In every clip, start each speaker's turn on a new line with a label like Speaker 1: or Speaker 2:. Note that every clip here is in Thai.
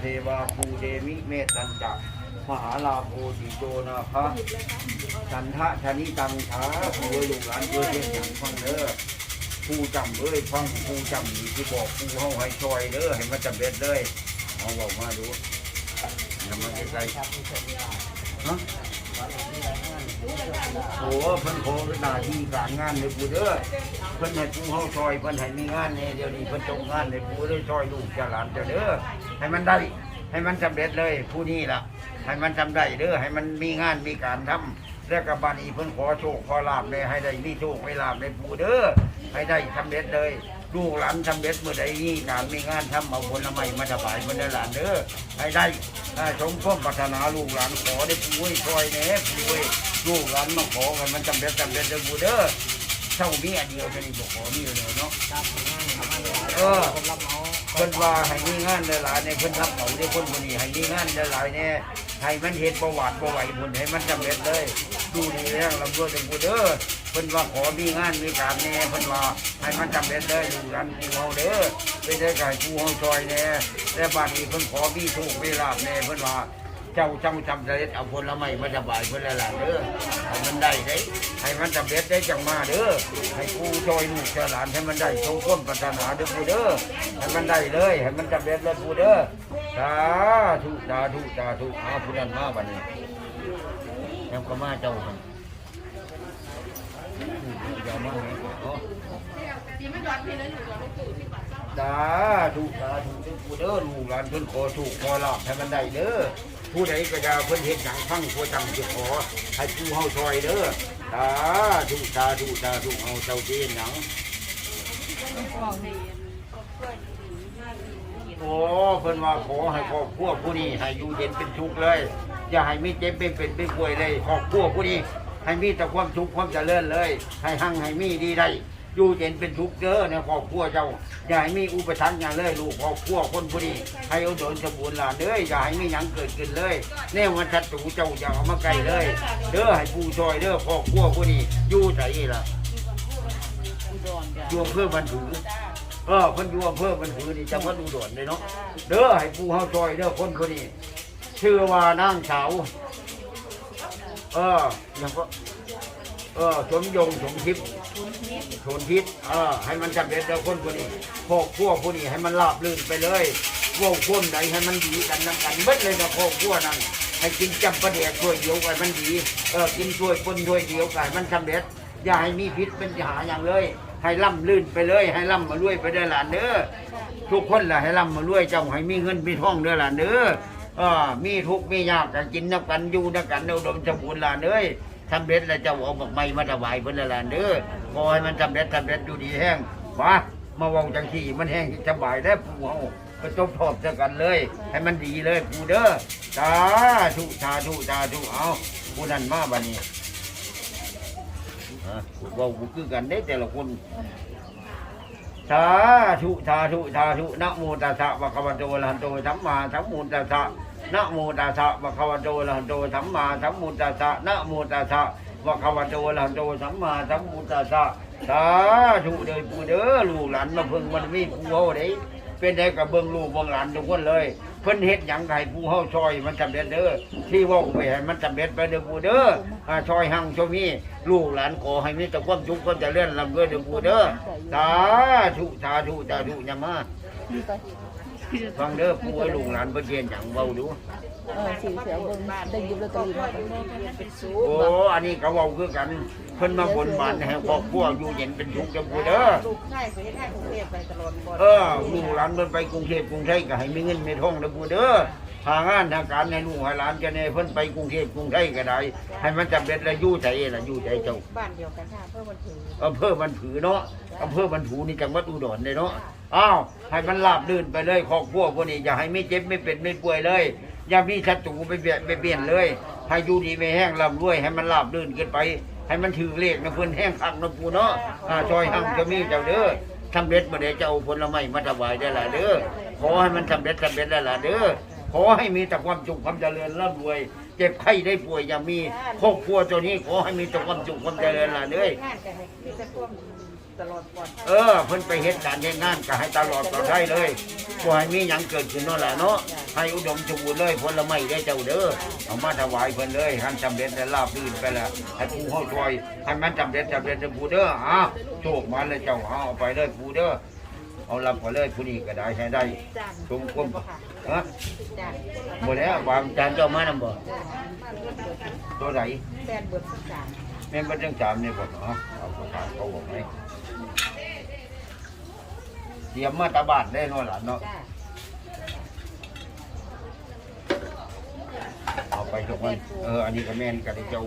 Speaker 1: เทวาภูเดมิเมตันจักมหาลาโภติโจนาคะสันทะชนิตังชาผู้เอ้ยลูกหลานเอ้ยเรียนอย่างฟังเด้อผู้จำเอ้ยฟังผู้จำนี่ที่บอกผู้เฮาให้ช่วยเด้อให้มันจำเป็นเลยเอาบอกมาดูอย่ามาใกล้ๆฮะ โอ้เพิ่นขอหน้าที่การงานเลยผู้เด้อเพิ่นให้ผู้เฮาช่วยเพิ่นให้มีงานเนี่ยเดี๋ยวนี้เพิ่นจงงานให้ผู้ได้ช่วยลูกจ้าหลานจ้าเด้อให้มันได้ให้มันสำเร็จเลยผู้นี้ล่ะ ให้มันทำได้เด้อให้มันมีงานมีการทำแล้วกับบานีเพิ่นขอโชคขอลาบเลยให้ได้มีโชคมีลาบในผู้เด้อให้ได้สำเร็จเลย ลูกหลานสำเร็จเมื่อใดมีการมีงานทำเอาผลไม้มาถวายมันได้หลานเด้อให้ได้ถ้าสมความปรารถนาลูกหลานขอได้ผู้ให้ช่วยแหน่ผู้ให้ลูกหลานมาขอกันมันสำเร็จำเร็จเด้อผู้เด้อเท่ามีอันเดียวจะนี่บอกขอนี่เลยเนาะเออเพิ่นว่าให้มีงานหลายในเพิ่นรับเหมาได้คนคนนี้ให้มีงานหลายเนี่ยให้มันเฮ็ดประวัติประวัติบุญให้มันสำเร็จเลย ดูดีแล้วลำด้วยจังบูเด้อเพิ่นว่าขอมีงานมีการแน่เพิ่นว่าให้มันสำเร็จเลยดูกันกูเฮาเด้อเป็นได้ไก่กูเฮาซอยแน่แต่บัดนี้เพิ่นขอมีโชคมีลาภแน่เพิ่นว่าเจ้าจำจำเร็จเอาผลไม้มาถวายเพิ่อนหลายๆเด้อให้มันได้เด้ให้มันสำเร็จได้จังมาเด้อให้กูช่วยลูกเจ้าหลานให้มันได้สมความปรารถนาเด้อกูเด้อให้มันได้เลยให้มันสำเร็จเลยกูเด้อสาธุสาธุสาธุอาผู้นั้นมาบัดนี้ แล้วก็มาเจ้าหั่นอย่ามาให้ขอสาธุสาธุเด้อกูเด้อลูกหลานเพิ่นขอถูกขอลาบให้มันได้เด้อผู้ใดก็จะเพิ่นเห็นอย่างฟังผู้จำจะขอให้ผู้เฮาซอยเด้อสาธุสาธุสาธุเฮาเจ้าเจนหยังโอ้เพิ่นว่าขอให้ครอบครัวผู้นี้ให้อยู่เย็นเป็นสุขเลย อย่าให้มีเจ็บเป็นเป็นเป็นป่วยเลยครอบครัวผู้นี้ให้มีแต่ความสุขความเจริญเลย ให้หั่งให้มีดีได้อยู่เย็นเป็นสุขเด้อในครอบครัวเจ้าอย่าให้มีอุปสรรคอย่างเลยลูกครอบครัวคนผู้นี้ให้อุดมสมบูรณ์ล่ะเด้ออย่าให้มีหยังเกิดขึ้นเลยแนวมันชัดตูเจ้าอย่าเอามาใกล้เลย เด้อให้ผู้ช่วยเด้อครอบครัวผู้นี้อยู่ไสล่ะอยู่อำเภอบันถือเออเพิ่นอยู่อำเภอบันถือนี่จังหวัดอุดรเลยเนาะเด้อให้ผู้เฮาช่วยเด้อคนผู้นี้ ชื่อว่านางเสาเออยังก็เออสมยงสมทิพย์สมทิพย์เออให้มันสำเร็จเด้อคนผู้นี้ครอบครัวผู้นี้ให้มันราบรื่นไปเลยพว่าวคนใดให้มันดีกันนํกันเบิดเลยนะครอบครัวนั้นให้กินจำประเดี๋ยวถ้วยเดียวกันมันดีเออกินถ้วยคนถ้วยเดียวกันมันสำเร็จอย่าให้มีพิษเป็นหาอย่างเลย ให้ล่ำลื่นไปเลย ให้ล่ำมารวยไปเด้หลานเด้อทุกคนแหละให้ล่ำมารวยเจ้าให้มีเงินมีทองเด้อหลานเด้อ ออมีทุกข์มียากกันกินนับกันอยู่นับกันอุดมสมบูรณ์ลานเอ้ยสำเร็จแล้วเจ้าเอาบักไม้มาถวายเพิ่นละลานเด้อขอให้มันสำเร็จสำเร็จอยู่ดีแห้งมามาเวางจังที่มันแห้งสบายได้อผู้เฮาไปจบทอบเจอกันเลย ให้มันดีเลยผู้เด้อสาธุสาธุสาธุเอาผู้นั้นมาบัดนี้ฮะเว้าบ่คือกันเด้แต่ละคน สาธุสาธุสาธุนะโมตัสสะภะคะวะโตอะระหะโตสัมมาสัมพุทธัสสะนะโมตัสสะภะคะวะโตอะระหะโตสัมมาสัมพุทธัสสะนะโมตัสสะภะคะวะโตอะระหะโตสัมมาสัมพุทธัสสะสาธุเด้อปู่เด้อลูกหลานมาเพิ่งมันมีผู้เฮาได้เป็นได้กับเบิ่งลูกเบิ่งหลานทุกคนเลย เพิ่นเฮ็ดหยังก็ให้ผู้เฮาชอยมันสำเร็จเด้อที่เว่าไปให้มันสำเร็จไปเด้อปู่เด้ออาช่วยหังชมีลูกหลานขอให้มีแต่ความสุขความเจริญร่ำรวยเด้อปู่เด้อสาธุสาธุสาธุอย่ามาฟังเด้อปู่ให้ลูกหลานเพิ่นเรียนหยังเว้าดู
Speaker 2: เออสีเสียเบิ่งได้ยิบลอตเตอรี่มา
Speaker 1: โอ้อันนี้ก็เว้าคือกันเพิ่นมาบนบานให้ครอบครัวอยู่เย็นเป็นสุขเด้อปู่เด้อ
Speaker 3: ลูกชายไปเฮ็ดให้กรุงเทพไปตลอดบ่
Speaker 1: เออลูกหลานมันไปกรุงเทพกรุงไทยก็ให้มีเงินมีทองเด้อปู่เด้อหางานทางการให้ลูกให้หลานจะแน่เพิ่นไปกรุงเทพกรุงไทยก็ได้ ให้มันจำเป็นแล้วอยู่ใจล่ะอยู่ใจเจ้า
Speaker 3: บ้านเดียวกันค่ะเพื่อมันถือ
Speaker 1: อำเภอบันผือเนาะอำเภอบันผูนี่จังหวัดอุดรเลยเนาะอ้าวให้มันราบลื่นไปเลยครอบครัวพวกนี้อย่าให้ไม่เจ็บไม่เป็นไม่ป่วยเลย อย่ามีศัตรูไปเบียดไปเบียนเลยให้อยู่ดีไม่แห้งลำรวย ให้มันราบลื่นขึ้นไป ให้มันถือเลขนะเพิ่นแห้งคักนะปูเนาะอ่าซอยหังจะมีเจ้าเด้อทำเร็จบ่ได้เจ้าผลไม้มาถวายได้ล่ะเด้อขอให้มันสำเร็จสำเร็จได้ล่ะเด้อขอให้มีแต่ความสุขความเจริญร่ำรวย เจ็บไข้ได้ป่วยอย่ามีครอบครัวตัวนี้ขอให้มีแต่ความสุขความเจริญล่ะเด้อ
Speaker 3: งานกันให้มีแต่ความตลอดปลอดภัย
Speaker 1: เออเพิ่นไปเฮ็ดการเฮ็ดงานก็ให้ตลอดปลอดภัยเลยบ่ให้มีหยังเกิดขึ้นเนั่นแหละเนาะให้อุดมสมบูรณ์เลยผลไม้ได้เจ้าเด้อเอามาถวายเพิ่นเลยให้สำเร็จและราบรื่นไปแล้วให้ผู้เฮาช่วยให้มันสำเร็จสำเร็จเด้อผู้เด้ออ้าวโชคมาเลยเจ้าเอาเอาไปเลยผู้เด้อเอารับไปเลยผู้นี้ก็ได้ให้ได้
Speaker 3: จาน
Speaker 1: สมควรฮะ
Speaker 3: จาน
Speaker 1: บ่แล้ววางจานเจ้ามานำบ่ตัวไหน
Speaker 3: แฟนเบิดสักจาน
Speaker 1: แม่นบ่จังจามนี่บ่เนาะเอาประกาศเขาบอกไหม เตรียมมาตาบาดได้เนาะหลานเนาะ
Speaker 3: จ้า
Speaker 1: เอาไปทุกวันเอออันนี้ก็แม่นกันเจ้า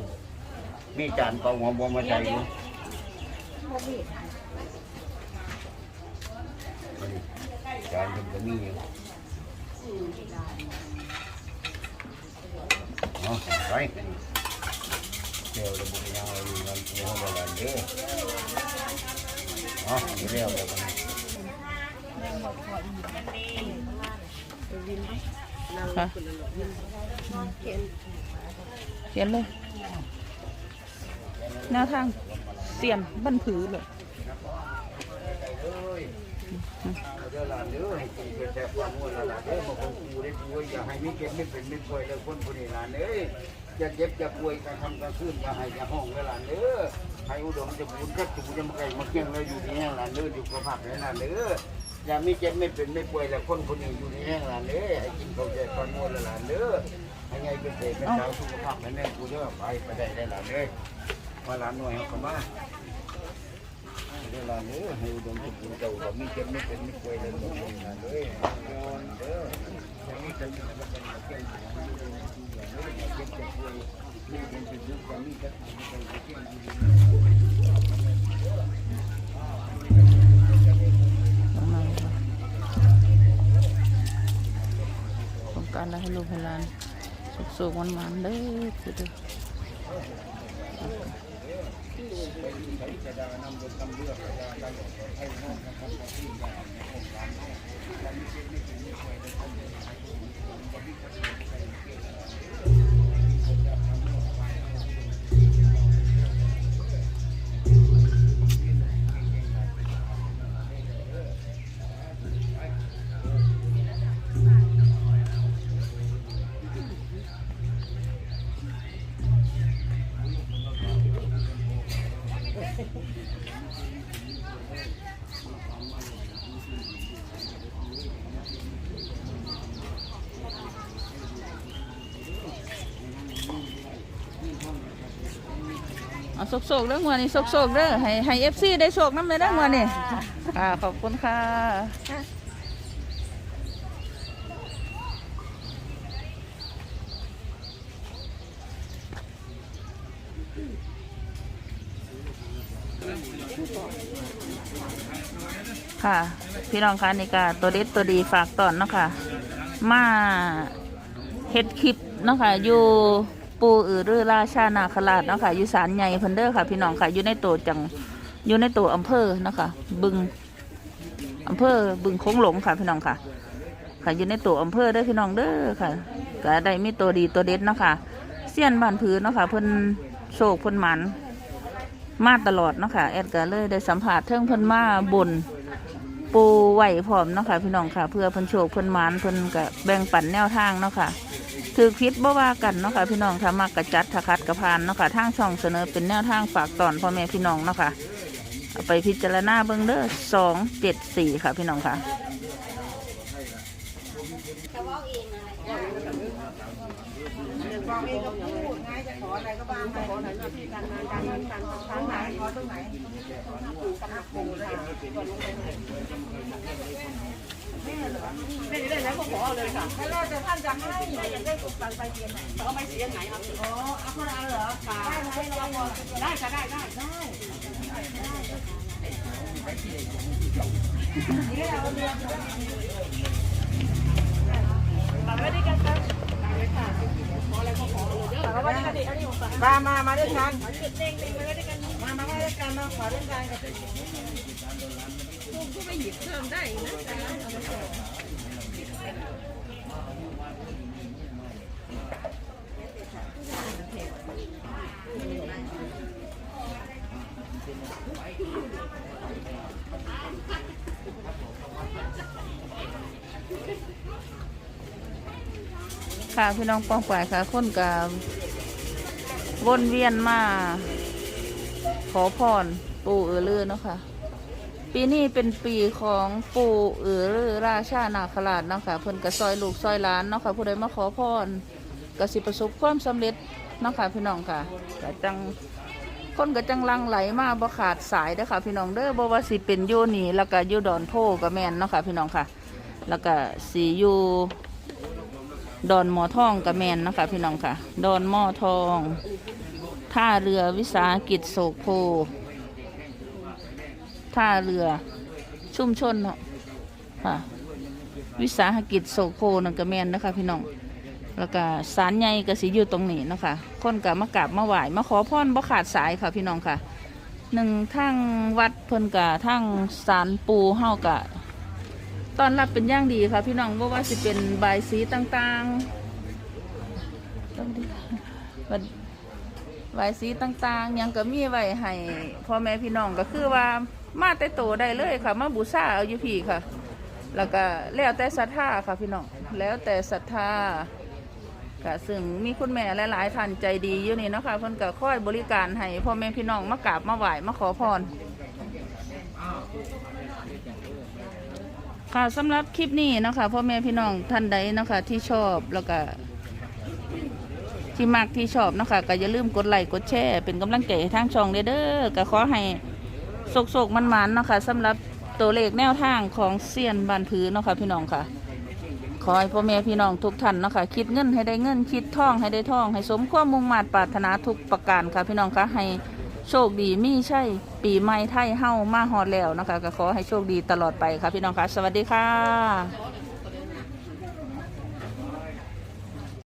Speaker 1: มีจานเปล่าหัวบวมาใจอยู่
Speaker 3: บ่มี
Speaker 1: อันนี้จานมันก็มีอยู่เอาไปเดี๋ยวระบุยาวอยู่กันหัวบอลเด้อเอาเดี๋ยวเรียกแล้วกัน
Speaker 2: ค่ะเขียนเลยแนวทางเสียนบันผือเลย
Speaker 1: เดี๋ยวหลานเด้อให้เกิดแซ่ความม่วนหลานเด้อมาคงกูได้ป่วยอย่าให้มีเจ็บไม่เป็นไม่ป่วยเลยคนผู้นี้หลานเอ้ยอย่าเจ็บอย่าป่วยการทำการขึ้นอย่าให้อย่าห้องเลยหลานเด้อให้อุดมจะบุญก็ถูจะมาไก่มาเกี้ยงเลยอยู่ที่แห้งหลานเด้ออยู่กับผักเลยหลานเด้อ ย่ามีเจ็บไม่เป็นไม่ป่วยแล้วคนคนนี้อยู่ที่แห้งหลานเด้อให้กินข้าวแซ่บความม่วนหลานเด้อให้ไงเป็นเศษเป็นสาวสุขภาพแน่กูเด้อไปไปได้ได้หลานเด้อมาหลานหน่วยเอาเข้ามาเวลาเนื้อให้อุดมสมบูรณ์เจ้าก็มีเจ็บไม่เป็นไม่ป่วยเลยหมดเลยนะเลยนอนเด้ออย่างนี้จะมีอะไรเป็นเกี่ยวกับเจ็บจะป่วยมีเป็นเป็นยุคก็มีก็เป็นเกี่ยวกั
Speaker 2: ให้ลูกให้หลานสุกๆมันๆเด้อคือเด้อเอาโศกๆเด้องวันนี้โศกๆเด้อให้ให้เอฟซีได้โศกน้ำเลยเด้องวันนี้ค่ะขอบคุณค่ะค่ะ พี่น้องคะนี่ก็ตัวเด็ดตัวดีฝากตอนเนาะค่ะ มาเฮ็ดคลิปเนาะค่ะอยู่ ปูอือรือราชานาคราชเนาะค่ะอยู่ศาลใหญ่เพิ่นเด้อค่ะ พี่น้องค่ะอยู่ในตัวจังอยู่ในตัวอำเภอเนาะค่ะบึงอำเภอบึงโค้งหลงค่ะพี่น้องค่ะ ค่ะอยู่ในตัวอำเภอเด้อพี่น้องเด้อค่ะก็ได้มีตัวดีตัวเด็ดเนาะค่ะเสี้ยนบ้านผือเนาะค่ะเพิ่นโศกเพิ่นหมันมาตลอดเนาะค่ะแอดก็เลยได้สัมผัสเทิงเพิ่นมาบนปูไหวพร้อมเนาะค่ะพี่น้องค่ะ เพื่อเพิ่นโชคเพิ่นหมานเพิ่นก็แบ่งปันแนวทางเนาะค่ะ ถือพิษบ่ว่ากันเนาะค่ะพี่น้องถ้ามักกระจัดถ้าคัดกระพานเนาะค่ะทางช่องเสนอเป็นแนวทางฝากตอนพ่อแม่พี่น้องเนาะค่ะเอาไปพิจารณาเบิ่งเด้อสองเจ็ดสี่ค่ะพี่น้องค่ะ
Speaker 3: บอเองก็พูดไงจะขออะไรก็บ้างขอไหนหน้าที่การงานการเงินการทางไหนขอตรงไหนปู่กำลังปู่เลยก่อนลงไปแม่ได้แล้วก็ขอเลยค่ะแล้วแต่ท่านจะให้อยากได้สุขสันต์ไปเทียนไหนเอาไปเสียไหนครับอ๋อเอาคนละเหรอค่ะได้ค่ะได้ได้ได้มา มา มาด้วยกัน มา มาด้วยกัน มาขอด้วยกัน กับ
Speaker 2: ค่ะพี่น้องปองป่ายค่ะคนกับวนเวียนมา ขอพรปู่เอือลือเนาะค่ะ ปีนี้เป็นปีของปู่เอือลือราชานาคราชเนาะค่ะเพิ่นก็ซอยลูกซอยหลานเนาะค่ะผู้ใดมาขอพรก็สิประสบความสำเร็จเนาะค่ะพี่น้องค่ะก็จังคนก็จังลังไหลมาบ่ขาดสายเด้อค่ะ พี่น้องเด้อบ่ว่าสิเป็นอยู่นี่แล้วก็อยู่ดอนโพก็แม่นเนาะค่ะพี่น้องค่ะ แล้วก็สิอยู่ดอนหมอทองกระแมนเนาะคะพี่น้องค่ะ ดอนหมอทองท่าเรือวิสาหกิจโศกโพ ท่าเรือ ชุมชนเนาะค่ะวิสาหกิจโศกโพนันกระแมนนะคะพี่น้องแล้วก็ศาลใหญ่กสิอยู่ตรงนี้นะคะคนกับมากราบมาไหว้มาขอพรบ่ขาดสายค่ะพี่น้องค่ะหนึ่งทางวัดเพิ่นกะทางศาลปูเฮากะตอนรับเป็นย่างดีค่ะพี่น้องว่าว่าสิเป็นใบสีต่างๆต้องดีบัดใบายสีต่างๆ ยังก็มีไว้ให้พ่อแม่พี่น้องก็คือว่า มาแต่โตได้เลยค่ะ มาบูชาเอาอยู่พี่ค่ะ แล้วก็แล้วแต่ศรัทธาค่ะพี่น้องแล้วแต่ศรัทธาค่ะซึ่งมีคุณแม่หลายๆท่านใจดีอยู่นี่เนาะคะเพิ่นก็คอยบริการให้พ่อแม่พี่น้องมากราบมาไหว้มาขอพรค่ะสำหรับคลิปนี้นะคะพ่อแม่พี่น้องท่านใดนะคะที่ชอบแล้วก็ที่มักที่ชอบนะคะก็อย่าลืมกดไลค์กดแชร์เป็นกำลังใจทางช่องเด้อเด้อก็ขอให้ โศกๆมันๆเนาะคะสำหรับตัวเลขแนวทางของเซียนบานผือเนาะค่ะพี่น้องค่ะ ขอให้พ่อแม่พี่น้องทุกท่านเนาะค่ะคิดเงินให้ได้เงินคิดท่องให้ได้ท่อง ให้สมความมุ่งมา่ปรารถนาทุกประการค่ะพี่น้องค่ะให้โชคดีมีใช่ปีใหม่ไทยเฮ้ามาฮอดแล้วนะคะก็ขอให้โชคดีตลอดไปค่ะพี่น้องค่ะ สวัสดีค่ะ